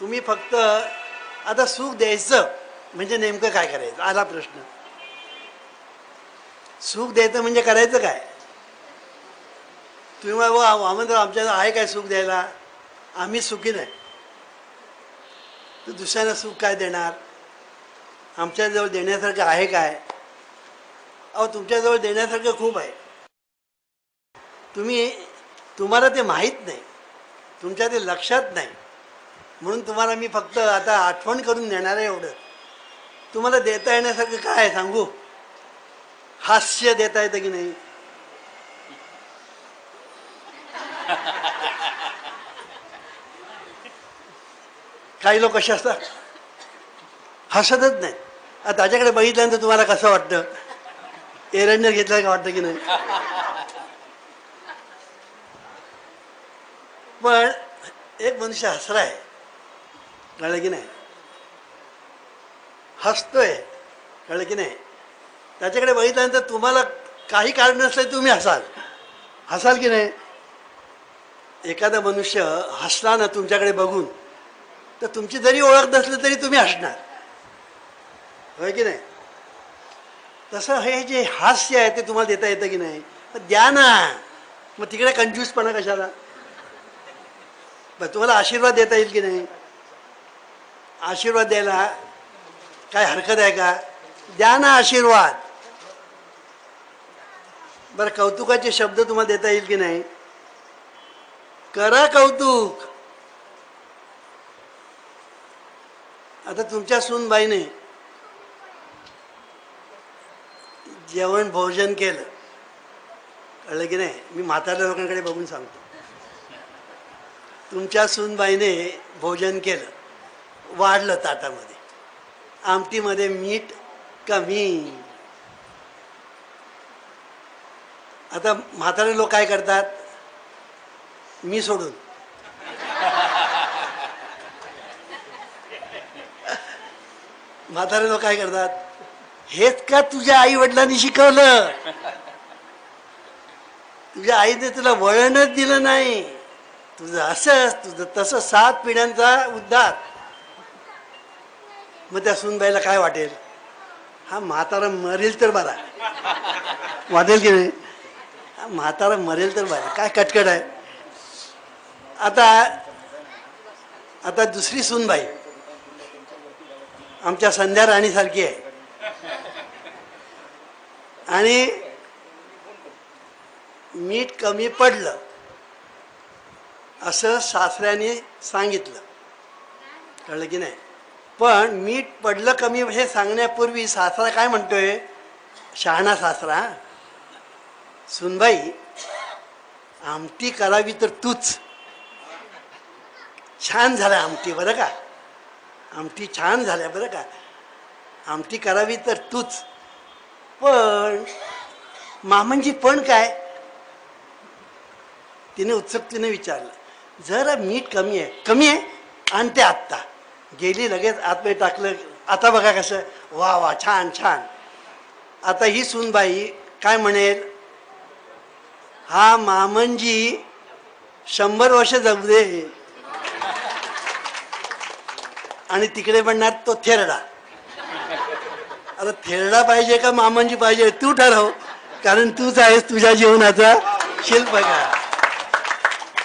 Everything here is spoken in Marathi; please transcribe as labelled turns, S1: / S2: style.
S1: तुम्ही फक्त आता सुख द्यायचं म्हणजे नेमकं काय करायचं? आला प्रश्न. सुख द्यायचं म्हणजे करायचं काय? तुम्ही मग आमच्या आहे काय सुख द्यायला? आम्ही सुखी नाही. तर दुसऱ्यांना सुख काय देणार? आमच्याजवळ देण्यासारखं आहे काय? अहो तुमच्याजवळ देण्यासारखं खूप आहे. तुम्ही तुम्हाला ते माहीत नाही. तुमच्या ते लक्षात नाही. म्हणून तुम्हाला मी फक्त आता आठवण करून देणार आहे एवढं. तुम्हाला देता येण्यासारखं काय आहे सांगू? हास्य देता येतं की नाही? काही लोक कसे असतात. हसतच नाही. आता त्याच्याकडे बघितल्यानंतर तुम्हाला कसं वाटतं? एरंडर घेतलं का वाटतं की नाही? पण एक मनुष्य हसरा आहे. कळलं की नाही? हसतोय कळलं की नाही? त्याच्याकडे बघितल्यानंतर तुम्हाला काही कारण नसलं तुम्ही हसाल. हसाल की नाही? एखादा मनुष्य हसला ना तुमच्याकडे बघून तर तुमची जरी ओळख नसली तरी तुम्ही हसणार. होय की नाही? तसं हे जे हास्य आहे ते तुम्हाला देता येतं की नाही? मग द्या ना. मग तिकडे कंजूसपणा कशाला? बरं तुम्हाला आशीर्वाद देता येईल की नाही? आशीर्वाद द्यायला काय हरकत आहे का? द्या ना आशीर्वाद. बरं कौतुकाचे शब्द तुम्हाला देता येईल की नाही? करा कौतुक. आता तुमच्या सूनबाईने जेवण भोजन केलं. कळलं की नाही? मी म्हाताऱ्या लोकांकडे बघून सांगतो. तुमच्या सूनबाईने भोजन केलं. वाढलं ताटामध्ये. आमटीमध्ये मीठ कमी. आता म्हातारे लोक काय करतात? मी सोडून. म्हातारे लोक काय करतात? हेच का तुझ्या आई वडिलांनी शिकवलं? तुझ्या आईने तुला वळणच दिलं नाही. तुझं असंच तुझं तसं सात पिढ्यांचा उद्धार. मग त्या सुनबाईला काय वाटेल? हा म्हातारा मरेल तर बरा. वाटेल की नाही? हा म्हातारा मरेल तर बरा. काय कटकट आहे. आता आता दुसरी सुनबाई. आमच्या संध्या राणीसारखी आहे. आणि मीठ कमी पडलं असं सासऱ्याने सांगितलं. कळलं की नाही? पण मीठ पडलं कमी हे सांगण्यापूर्वी सासरा काय म्हणतोय? शहाणा सासरा. सुनबाई आमटी करावी तर तूच. छान झालं आमटी बरं का? आमटी छान झाल्या बरं का? आमटी करावी तर तूच. पण मामांची पण काय? तिने उत्सुकतेने विचारलं जरा मीठ कमी आहे. कमी आहे? आणते आत्ता. गेली लगेच आतमध्ये टाकलं. आता बघा कसं वा वा छान छान. आता ही सूनबाई काय म्हणेल? हा मामनजी शंभर वर्ष जगू दे. आणि तिकडे म्हणणार तो थेरडा. आता थेरडा पाहिजे का मामनजी पाहिजे तू ठरव. कारण तूच आहेस तुझ्या जीवनाचा शिल्पकार.